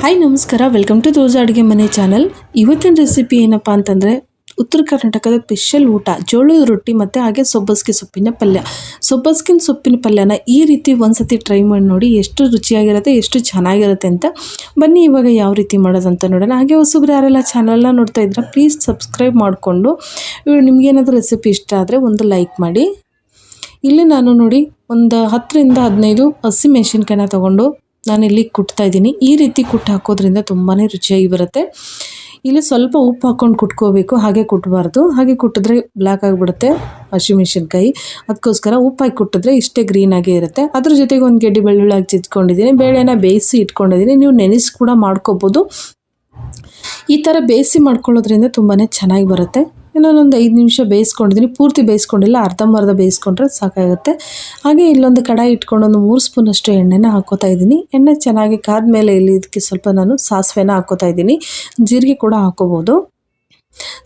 Hi ನಮಸ್ಕಾರ. Welcome to dosa ಅಡುಗೆ ಮನೆ ಚಾನಲ್ ಇವತ್ತಿನ ರೆಸಿಪಿ ಏನಪ್ಪ ಅಂತಂದರೆ ಉತ್ತರ ಕರ್ನಾಟಕದ ಸ್ಪೆಷಲ್ ಊಟ, ಜೋಳದ ರೊಟ್ಟಿ ಮತ್ತು ಹಾಗೆ ಸೊಬ್ಬಸ್ಗೆ ಸೊಪ್ಪಿನ ಪಲ್ಯ. ಸೊಬ್ಬಸ್ಗಿನ ಸೊಪ್ಪಿನ ಪಲ್ಯನ ಈ ರೀತಿ ಒಂದ್ಸತಿ ಟ್ರೈ ಮಾಡಿ ನೋಡಿ ಎಷ್ಟು ರುಚಿಯಾಗಿರುತ್ತೆ, ಎಷ್ಟು ಚೆನ್ನಾಗಿರುತ್ತೆ ಅಂತ ಬನ್ನಿ ಇವಾಗ ಯಾವ ರೀತಿ ಮಾಡೋದಂತ ನೋಡೋಣ. ಹಾಗೆ ಹೊಸಬ್ರು ಯಾರೆಲ್ಲ ಚಾನಲ್ನ ನೋಡ್ತಾ ಇದ್ರೆ ಪ್ಲೀಸ್ ಸಬ್ಸ್ಕ್ರೈಬ್ ಮಾಡಿಕೊಂಡು. ನಿಮಗೇನಾದರೂ ರೆಸಿಪಿ ಇಷ್ಟ ಆದರೆ ಒಂದು ಲೈಕ್ ಮಾಡಿ. ಇಲ್ಲಿ ನಾನು ನೋಡಿ ಒಂದು ಹತ್ತರಿಂದ ಹದಿನೈದು ಹಸಿ ಮೆಣಸಿನ್ಕಾಯಿನ ತೊಗೊಂಡು ನಾನಿಲ್ಲಿ ಕುಟ್ತಾ ಇದ್ದೀನಿ. ಈ ರೀತಿ ಕುಟ್ಟು ಹಾಕೋದ್ರಿಂದ ತುಂಬಾ ರುಚಿಯಾಗಿ ಬರುತ್ತೆ. ಇಲ್ಲಿ ಸ್ವಲ್ಪ ಉಪ್ಪು ಹಾಕ್ಕೊಂಡು ಕುಟ್ಕೋಬೇಕು. ಹಾಗೆ ಕುಟ್ಟಬಾರ್ದು ಹಾಗೆ ಕುಟ್ಟಿದ್ರೆ ಬ್ಲ್ಯಾಕ್ ಆಗಿಬಿಡುತ್ತೆ ಹಸಿಮೆಣ್ಸಿನ್ಕಾಯಿ ಅದಕ್ಕೋಸ್ಕರ ಉಪ್ಪು ಹಾಕಿ ಕುಟ್ಟಿದ್ರೆ ಇಷ್ಟೇ ಗ್ರೀನಾಗೇ ಇರುತ್ತೆ. ಅದ್ರ ಜೊತೆಗೆ ಒಂದು ಗೆಡ್ಡೆ ಬೆಳ್ಳುಳ್ಳಿ ಹಾಕಿ ಚಿತ್ಕೊಂಡಿದ್ದೀನಿ ಬೇಳೆನ ಬೇಯಿಸಿ ಇಟ್ಕೊಂಡಿದ್ದೀನಿ. ನೀವು ನೆನೆಸಿ ಕೂಡ ಮಾಡ್ಕೋಬೋದು. ಈ ಥರ ಬೇಯಿಸಿ ಮಾಡ್ಕೊಳ್ಳೋದ್ರಿಂದ ತುಂಬಾ ಚೆನ್ನಾಗಿ ಬರುತ್ತೆ. ಇನ್ನೊಂದು ಐದು ನಿಮಿಷ ಬೇಯಿಸ್ಕೊಂಡಿದ್ದೀನಿ. ಪೂರ್ತಿ ಬೇಯಿಸ್ಕೊಂಡಿಲ್ಲ ಅರ್ಧಂಬರ್ಧ ಬೇಯಿಸ್ಕೊಂಡ್ರೆ ಸಾಕಾಗುತ್ತೆ. ಹಾಗೆ ಇಲ್ಲೊಂದು ಕಡಾಯಿ ಇಟ್ಕೊಂಡು ಒಂದು ಮೂರು ಸ್ಪೂನಷ್ಟು ಎಣ್ಣೆನ ಹಾಕೋತಾ ಇದ್ದೀನಿ. ಎಣ್ಣೆ ಚೆನ್ನಾಗಿ ಕಾದ ಮೇಲೆ ಇಲ್ಲಿ ಇದಕ್ಕೆ ಸ್ವಲ್ಪ ನಾನು ಸಾಸಿವೆನ ಹಾಕೋತಾ ಇದ್ದೀನಿ. ಜೀರಿಗೆ ಕೂಡ ಹಾಕೋಬೋದು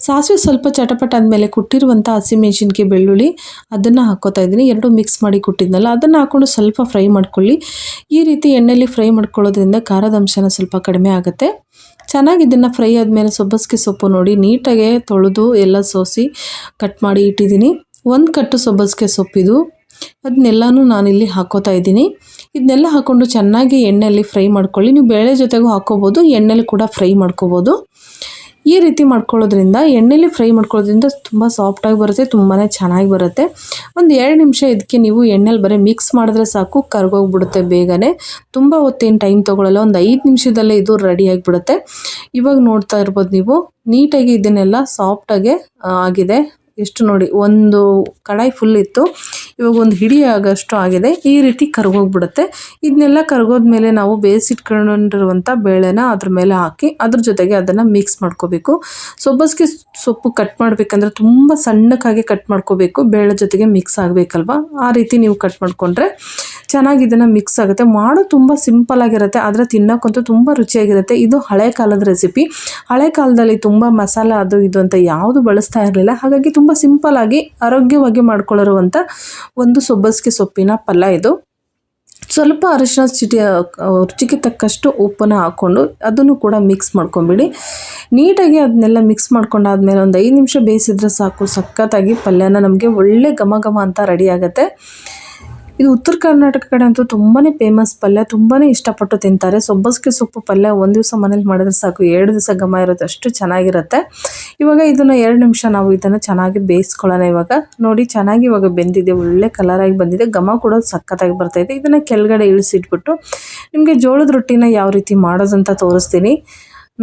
ಸಾಸಿವೆ ಸ್ವಲ್ಪ ಚಟಪಟ ಆದಮೇಲೆ ಕುಟ್ಟಿರುವಂಥ ಹಸಿಮೆಣ್ಸಿನ್ಕಾಯಿ ಬೆಳ್ಳುಳ್ಳಿ ಅದನ್ನು ಹಾಕೋತಾ ಇದ್ದೀನಿ. ಎರಡು ಮಿಕ್ಸ್ ಮಾಡಿ ಕುಟ್ಟಿದ್ನಲ್ಲ, ಅದನ್ನು ಹಾಕ್ಕೊಂಡು ಸ್ವಲ್ಪ ಫ್ರೈ ಮಾಡ್ಕೊಳ್ಳಿ. ಈ ರೀತಿ ಎಣ್ಣೆಯಲ್ಲಿ ಫ್ರೈ ಮಾಡ್ಕೊಳ್ಳೋದ್ರಿಂದ ಖಾರದ ಅಂಶನ ಸ್ವಲ್ಪ ಕಡಿಮೆ ಆಗುತ್ತೆ. ಚೆನ್ನಾಗಿ ಇದನ್ನು ಫ್ರೈ ಆದಮೇಲೆ ಸೊಬ್ಬಸ್ಗೆ ಸೊಪ್ಪು ನೋಡಿ ನೀಟಾಗೆ ತೊಳೆದು ಎಲ್ಲ ಸೋಸಿ ಕಟ್ ಮಾಡಿ ಇಟ್ಟಿದ್ದೀನಿ. ಒಂದು ಕಟ್ಟು ಸೊಬ್ಬಸ್ಗೆ ಸೊಪ್ಪಿದು ಅದನ್ನೆಲ್ಲನೂ ನಾನಿಲ್ಲಿ ಹಾಕೋತಾ ಇದ್ದೀನಿ. ಇದನ್ನೆಲ್ಲ ಹಾಕ್ಕೊಂಡು ಚೆನ್ನಾಗಿ ಎಣ್ಣೆಯಲ್ಲಿ ಫ್ರೈ ಮಾಡ್ಕೊಳ್ಳಿ. ನೀವು ಬೇಳೆ ಜೊತೆಗೂ ಹಾಕೋಬೋದು, ಎಣ್ಣೆಲಿ ಕೂಡ ಫ್ರೈ ಮಾಡ್ಕೋಬೋದು. ಈ ರೀತಿ ಮಾಡ್ಕೊಳ್ಳೋದ್ರಿಂದ, ಎಣ್ಣೆಲಿ ಫ್ರೈ ಮಾಡ್ಕೊಳ್ಳೋದ್ರಿಂದ ತುಂಬ ಸಾಫ್ಟಾಗಿ ಬರುತ್ತೆ ತುಂಬಾ ಚೆನ್ನಾಗಿ ಬರುತ್ತೆ. ಒಂದು ಎರಡು ನಿಮಿಷ ಇದಕ್ಕೆ ನೀವು ಎಣ್ಣೆಲಿ ಬರೀ ಮಿಕ್ಸ್ ಮಾಡಿದ್ರೆ ಸಾಕು, ಕರ್ಗೋಗ್ಬಿಡುತ್ತೆ ಬೇಗನೆ. ತುಂಬ ಹೊತ್ತೇನು ಟೈಮ್ ತೊಗೊಳ್ಳಲ್ಲ ಒಂದು ಐದು ನಿಮಿಷದಲ್ಲೇ ಇದು ರೆಡಿ ಆಗಿಬಿಡುತ್ತೆ. ಇವಾಗ ನೋಡ್ತಾ ಇರ್ಬೋದು ನೀವು, ನೀಟಾಗಿ ಇದನ್ನೆಲ್ಲ ಸಾಫ್ಟಾಗೆ ಆಗಿದೆ. ಎಷ್ಟು ನೋಡಿ, ಒಂದು ಕಡಾಯಿ ಫುಲ್ ಇತ್ತು. ಇವಾಗ ಒಂದು ಹಿಡಿ ಆಗೋಷ್ಟು ಆಗಿದೆ. ಈ ರೀತಿ ಕರ್ಗೋಗ್ಬಿಡುತ್ತೆ. ಇದನ್ನೆಲ್ಲ ಕರ್ಗೋದ್ಮೇಲೆ ನಾವು ಬೇಯಿಸಿಟ್ಕೊಂಡಿರುವಂಥ ಬೇಳೆನ ಅದ್ರ ಮೇಲೆ ಹಾಕಿ ಅದ್ರ ಜೊತೆಗೆ ಅದನ್ನು ಮಿಕ್ಸ್ ಮಾಡ್ಕೋಬೇಕು. ಸೊಬ್ಬಸ್ಗೆ ಸೊಪ್ಪು ಕಟ್ ಮಾಡಬೇಕಂದ್ರೆ ತುಂಬ ಸಣ್ಣಕ್ಕಾಗಿ ಕಟ್ ಮಾಡ್ಕೋಬೇಕು. ಬೇಳೆ ಜೊತೆಗೆ ಮಿಕ್ಸ್ ಆಗಬೇಕಲ್ವ? ಆ ರೀತಿ ನೀವು ಕಟ್ ಮಾಡಿಕೊಂಡ್ರೆ ಚೆನ್ನಾಗಿ ಇದನ್ನು ಮಿಕ್ಸ್ ಆಗುತ್ತೆ. ಮಾಡೋ ತುಂಬ ಸಿಂಪಲ್ ಆಗಿರುತ್ತೆ, ಆದರೆ ತಿನ್ನೋಕ್ಕಂತೂ ತುಂಬ ರುಚಿಯಾಗಿರುತ್ತೆ. ಇದು ಹಳೆ ಕಾಲದ ರೆಸಿಪಿ ಹಳೆ ಕಾಲದಲ್ಲಿ ತುಂಬ ಮಸಾಲ ಅದು ಇದು ಅಂತ ಯಾವುದು ಬಳಸ್ತಾ ಇರಲಿಲ್ಲ. ಹಾಗಾಗಿ ತುಂಬ ಆಗಿ ಆರೋಗ್ಯವಾಗಿ ಮಾಡ್ಕೊಳ್ಳಿರುವಂಥ ಒಂದು ಸೊಬ್ಬಸಿಗೆ ಸೊಪ್ಪಿನ ಪಲ್ಯ ಇದು. ಸ್ವಲ್ಪ ಅರಿಶಿನ ಚಿಟಿ ರುಚಿಗೆ ತಕ್ಕಷ್ಟು ಉಪ್ಪನ್ನು ಹಾಕ್ಕೊಂಡು ಅದನ್ನು ಕೂಡ ಮಿಕ್ಸ್ ಮಾಡ್ಕೊಂಬಿಡಿ. ನೀಟಾಗಿ ಅದನ್ನೆಲ್ಲ ಮಿಕ್ಸ್ ಮಾಡ್ಕೊಂಡಾದ್ಮೇಲೆ ಒಂದು ಐದು ನಿಮಿಷ ಬೇಯಿಸಿದ್ರೆ ಸಾಕು. ಸಖತ್ತಾಗಿ ಪಲ್ಯನ ನಮಗೆ ಒಳ್ಳೆ ಘಮ ಘಮ ಅಂತ ರೆಡಿ ಇದು ಉತ್ತರ ಕರ್ನಾಟಕ ಕಡೆ ಅಂತೂ ತುಂಬಾ ಫೇಮಸ್ ಪಲ್ಯ ತುಂಬಾ ಇಷ್ಟಪಟ್ಟು ತಿಂತಾರೆ. ಸೊಬ್ಬಸಿಗೆ ಸೊಪ್ಪು ಪಲ್ಯ ಒಂದು ದಿವಸ ಮನೇಲಿ ಮಾಡಿದ್ರೆ ಸಾಕು, ಎರಡು ದಿವಸ ಘಮ ಇರುತ್ತೆ, ಅಷ್ಟು ಚೆನ್ನಾಗಿರುತ್ತೆ. ಇವಾಗ ಇದನ್ನು ಎರಡು ನಿಮಿಷ ನಾವು ಇದನ್ನು ಚೆನ್ನಾಗಿ ಬೇಯಿಸ್ಕೊಳ್ಳೋಣ ಇವಾಗ. ನೋಡಿ, ಚೆನ್ನಾಗಿ ಇವಾಗ ಬೆಂದಿದೆ, ಒಳ್ಳೆ ಕಲರಾಗಿ ಬಂದಿದೆ. ಘಮ ಕೂಡ ಸಖತ್ತಾಗಿ ಬರ್ತಾಯಿದೆ ಇದನ್ನು ಕೆಳಗಡೆ ಇಳಿಸಿಟ್ಬಿಟ್ಟು ನಿಮಗೆ ಜೋಳದ ರೊಟ್ಟಿನ ಯಾವ ರೀತಿ ಮಾಡೋದಂತ ತೋರಿಸ್ತೀನಿ.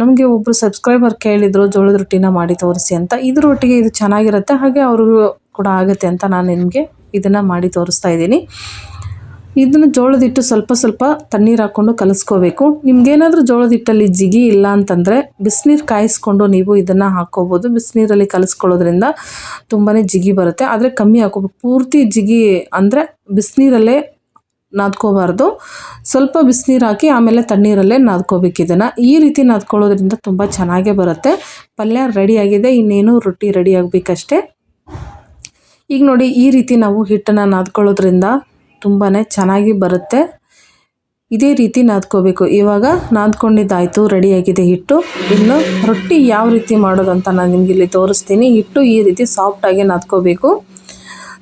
ನಮಗೆ ಒಬ್ಬರು ಸಬ್ಸ್ಕ್ರೈಬರ್ ಕೇಳಿದ್ರು, ಜೋಳದ ರೊಟ್ಟಿನ ಮಾಡಿ ತೋರಿಸಿ ಅಂತ. ಇದ್ರ ಒಟ್ಟಿಗೆ ಇದು ಚೆನ್ನಾಗಿರುತ್ತೆ, ಹಾಗೆ ಅವ್ರಿಗೂ ಕೂಡ ಆಗುತ್ತೆ ಅಂತ ನಾನು ನಿಮಗೆ ಇದನ್ನು ಮಾಡಿ ತೋರಿಸ್ತಾ ಇದ್ದೀನಿ. ಇದನ್ನು ಜೋಳದಿಟ್ಟು ಸ್ವಲ್ಪ ಸ್ವಲ್ಪ ತಣ್ಣೀರು ಹಾಕ್ಕೊಂಡು ಕಲಿಸ್ಕೋಬೇಕು. ನಿಮ್ಗೇನಾದರೂ ಜೋಳದ ಹಿಟ್ಟಲ್ಲಿ ಜಿಗಿ ಇಲ್ಲ ಅಂತಂದರೆ ಬಿಸಿನೀರು ಕಾಯಿಸ್ಕೊಂಡು ನೀವು ಇದನ್ನು ಹಾಕ್ಕೋಬೋದು. ಬಿಸಿನೀರಲ್ಲಿ ಕಲಿಸ್ಕೊಳ್ಳೋದ್ರಿಂದ ತುಂಬಾ ಜಿಗಿ ಬರುತ್ತೆ. ಆದರೆ ಕಮ್ಮಿ ಹಾಕೋಬೇಕು ಪೂರ್ತಿ ಜಿಗಿ ಅಂದರೆ ಬಿಸಿನೀರಲ್ಲೇ ನಾದ್ಕೋಬಾರ್ದು. ಸ್ವಲ್ಪ ಬಿಸಿನೀರು ಹಾಕಿ ಆಮೇಲೆ ತಣ್ಣೀರಲ್ಲೇ ನಾದ್ಕೋಬೇಕು ಇದನ್ನು. ಈ ರೀತಿ ನಾದ್ಕೊಳ್ಳೋದ್ರಿಂದ ತುಂಬ ಚೆನ್ನಾಗೇ ಬರುತ್ತೆ. ಪಲ್ಯ ರೆಡಿಯಾಗಿದೆ ಇನ್ನೇನು ರೊಟ್ಟಿ ರೆಡಿ ಆಗಬೇಕಷ್ಟೇ. ಈಗ ನೋಡಿ ಈ ರೀತಿ ನಾವು ಹಿಟ್ಟನ್ನು ನಾದ್ಕೊಳ್ಳೋದ್ರಿಂದ ತುಂಬಾ ಚೆನ್ನಾಗಿ ಬರುತ್ತೆ. ಇದೇ ರೀತಿ ನಾದ್ಕೋಬೇಕು. ಇವಾಗ ನಾದ್ಕೊಂಡಿದ್ದಾಯಿತು ರೆಡಿಯಾಗಿದೆ ಹಿಟ್ಟು. ಇನ್ನು ರೊಟ್ಟಿ ಯಾವ ರೀತಿ ಮಾಡೋದಂತ ನಾನು ನಿಮಗೆ ಇಲ್ಲಿ ತೋರಿಸ್ತೀನಿ. ಹಿಟ್ಟು ಈ ರೀತಿ ಸಾಫ್ಟಾಗಿ ನಾದ್ಕೋಬೇಕು.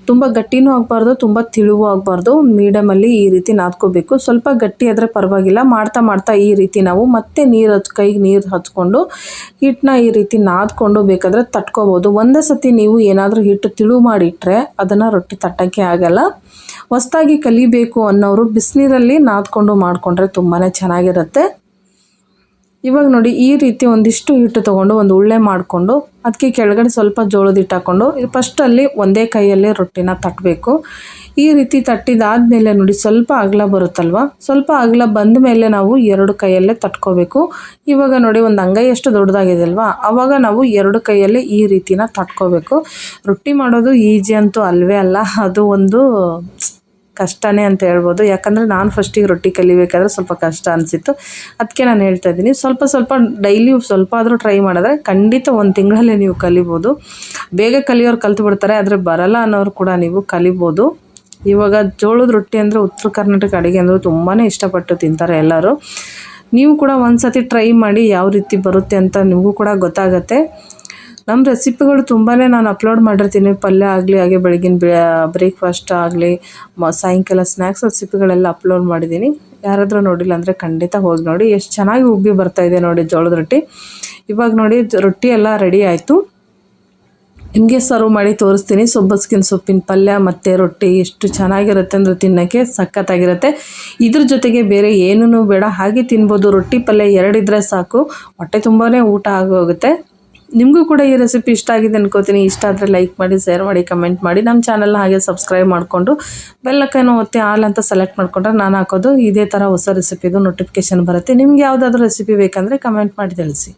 ತುಂಬ ಗಟ್ಟಿನೂ ಆಗಬಾರ್ದು, ತುಂಬ ತಿಳುವು ಆಗಬಾರ್ದು. ಮೀಡಿಯಮಲ್ಲಿ ಈ ರೀತಿ ನಾದ್ಕೋಬೇಕು. ಸ್ವಲ್ಪ ಗಟ್ಟಿ ಆದರೆ ಪರವಾಗಿಲ್ಲ. ಮಾಡ್ತಾ ಮಾಡ್ತಾ ಈ ರೀತಿ ನಾವು ಮತ್ತೆ ನೀರು ಹಚ್ ಕೈಗೆ ನೀರು ಹಚ್ಕೊಂಡು ಹಿಟ್ಟನ್ನ ಈ ರೀತಿ ನಾದ್ಕೊಂಡು ಬೇಕಾದರೆ ತಟ್ಕೋಬೋದು. ಒಂದೇ ಸತಿ ನೀವು ಏನಾದರೂ ಹಿಟ್ಟು ತಿಳು ಮಾಡಿಟ್ರೆ ಅದನ್ನು ರೊಟ್ಟಿ ತಟ್ಟೋಕ್ಕೆ ಆಗಲ್ಲ. ಹೊಸ್ದಾಗಿ ಕಲಿಬೇಕು ಅನ್ನೋರು ಬಿಸಿನೀರಲ್ಲಿ ನಾದ್ಕೊಂಡು ಮಾಡಿಕೊಂಡ್ರೆ ತುಂಬಾ ಚೆನ್ನಾಗಿರುತ್ತೆ. ಇವಾಗ ನೋಡಿ ಈ ರೀತಿ ಒಂದಿಷ್ಟು ಹಿಟ್ಟು ತೊಗೊಂಡು ಒಂದು ಉಳ್ಳೆ ಮಾಡಿಕೊಂಡು ಅದಕ್ಕೆ ಕೆಳಗಡೆ ಸ್ವಲ್ಪ ಜೋಳದ ಹಿಟ್ಟು ಹಾಕ್ಕೊಂಡು ಫಸ್ಟಲ್ಲಿ ಒಂದೇ ಕೈಯಲ್ಲೇ ರೊಟ್ಟಿನ ತಟ್ಟಬೇಕು ಈ ರೀತಿ ತಟ್ಟಿದಾದಮೇಲೆ ನೋಡಿ ಸ್ವಲ್ಪ ಅಗಲ ಬರುತ್ತಲ್ವ? ಸ್ವಲ್ಪ ಅಗಲ ಬಂದ ಮೇಲೆ ನಾವು ಎರಡು ಕೈಯಲ್ಲೇ ತಟ್ಕೋಬೇಕು. ಇವಾಗ ನೋಡಿ ಒಂದು ಅಂಗೈಯಷ್ಟು ದೊಡ್ಡದಾಗಿದೆ ಅಲ್ವಾ ಆವಾಗ ನಾವು ಎರಡು ಕೈಯಲ್ಲೇ ಈ ರೀತಿನ ತಟ್ಕೋಬೇಕು. ರೊಟ್ಟಿ ಮಾಡೋದು ಈಜಿ ಅಂತೂ ಅಲ್ವೇ ಅಲ್ಲ, ಅದು ಒಂದು ಕಷ್ಟನೇ ಅಂತ ಹೇಳ್ಬೋದು. ಯಾಕಂದರೆ ನಾನು ಫಸ್ಟಿಗೆ ರೊಟ್ಟಿ ಕಲಿಬೇಕಾದ್ರೆ ಸ್ವಲ್ಪ ಕಷ್ಟ ಅನಿಸಿತ್ತು. ಅದಕ್ಕೆ ನಾನು ಹೇಳ್ತಾ ಇದ್ದೀನಿ, ಸ್ವಲ್ಪ ಸ್ವಲ್ಪ ಡೈಲಿ ಸ್ವಲ್ಪ ಆದರೂ ಟ್ರೈ ಮಾಡಿದ್ರೆ ಖಂಡಿತ ಒಂದು ತಿಂಗಳಲ್ಲೇ ನೀವು ಕಲಿಬೋದು. ಬೇಗ ಕಲಿಯೋರು ಕಲ್ತು ಬಿಡ್ತಾರೆ, ಆದರೆ ಬರಲ್ಲ ಅನ್ನೋರು ಕೂಡ ನೀವು ಕಲಿಬೋದು. ಇವಾಗ ಜೋಳದ ರೊಟ್ಟಿ ಅಂದರೆ ಉತ್ತರ ಕರ್ನಾಟಕ ಅಡುಗೆ ಅಂದರೆ ತುಂಬಾ ಇಷ್ಟಪಟ್ಟು ತಿಂತಾರೆ ಎಲ್ಲರೂ. ನೀವು ಕೂಡ ಒಂದು ಸತಿ ಟ್ರೈ ಮಾಡಿ ಯಾವ ರೀತಿ ಬರುತ್ತೆ ಅಂತ ನಿಮಗೂ ಕೂಡ ಗೊತ್ತಾಗತ್ತೆ. ನಮ್ಮ ರೆಸಿಪಿಗಳು ತುಂಬಾ ನಾನು ಅಪ್ಲೋಡ್ ಮಾಡಿರ್ತೀನಿ. ಪಲ್ಯ ಆಗಲಿ, ಹಾಗೆ ಬೆಳಗಿನ ಬ್ರೇಕ್ಫಾಸ್ಟ್ ಆಗಲಿ, ಮ, ಸಾಯಂಕಾಲ ಸ್ನ್ಯಾಕ್ಸ್ ರೆಸಿಪಿಗಳೆಲ್ಲ ಅಪ್ಲೋಡ್ ಮಾಡಿದ್ದೀನಿ. ಯಾರಾದರೂ ನೋಡಿಲ್ಲ ಅಂದರೆ ಖಂಡಿತ ಹೋಗಿ ನೋಡಿ. ಎಷ್ಟು ಚೆನ್ನಾಗಿ ಉಬ್ಬಿ ಬರ್ತಾ ಇದೆ ನೋಡಿ ಜೋಳದ ರೊಟ್ಟಿ. ಇವಾಗ ನೋಡಿ ರೊಟ್ಟಿ ಎಲ್ಲ ರೆಡಿ ಆಯಿತು. ನಿಮಗೆ ಸರ್ವ್ ಮಾಡಿ ತೋರಿಸ್ತೀನಿ. ಸೊಬ್ಬಸ್ಕಿನ ಸೊಪ್ಪಿನ ಪಲ್ಯ ಮತ್ತು ರೊಟ್ಟಿ ಎಷ್ಟು ಚೆನ್ನಾಗಿರುತ್ತೆ ಅಂದರೆ ತಿನ್ನೋಕ್ಕೆ ಸಖತ್ತಾಗಿರುತ್ತೆ. ಇದ್ರ ಜೊತೆಗೆ ಬೇರೆ ಏನೂ ಬೇಡ. ಹಾಗೆ ತಿನ್ಬೋದು. ರೊಟ್ಟಿ ಪಲ್ಯ ಎರಡಿದ್ರೆ ಸಾಕು. ಹೊಟ್ಟೆ ತುಂಬಾ ಊಟ ಆಗೋಗುತ್ತೆ. ನಿಮಗೂ ಕೂಡ ಈ ರೆಸಿಪಿ ಇಷ್ಟ ಆಗಿದೆ ಅನ್ಕೋತೀನಿ. ಇಷ್ಟ ಆದರೆ ಲೈಕ್ ಮಾಡಿ ಶೇರ್ ಮಾಡಿ ಕಮೆಂಟ್ ಮಾಡಿ. ನಮ್ಮ ಚಾನಲ್ನ ಹಾಗೆ ಸಬ್ಸ್ಕ್ರೈಬ್ ಮಾಡಿಕೊಂಡು ಬೆಲ್ಲಕ್ಕೇನು ಒತ್ತಿ ಆಲ್ ಅಂತ ಸೆಲೆಕ್ಟ್ ಮಾಡಿಕೊಂಡ್ರೆ ನಾನು ಹಾಕೋದು ಇದೇ ಥರ ಹೊಸ ರೆಸಿಪಿದು ನೋಟಿಫಿಕೇಶನ್ ಬರುತ್ತೆ. ನಿಮ್ಗೆ ಯಾವುದಾದ್ರೂ ರೆಸಿಪಿ ಬೇಕಂದರೆ ಕಮೆಂಟ್ ಮಾಡಿ ತಿಳಿಸಿ.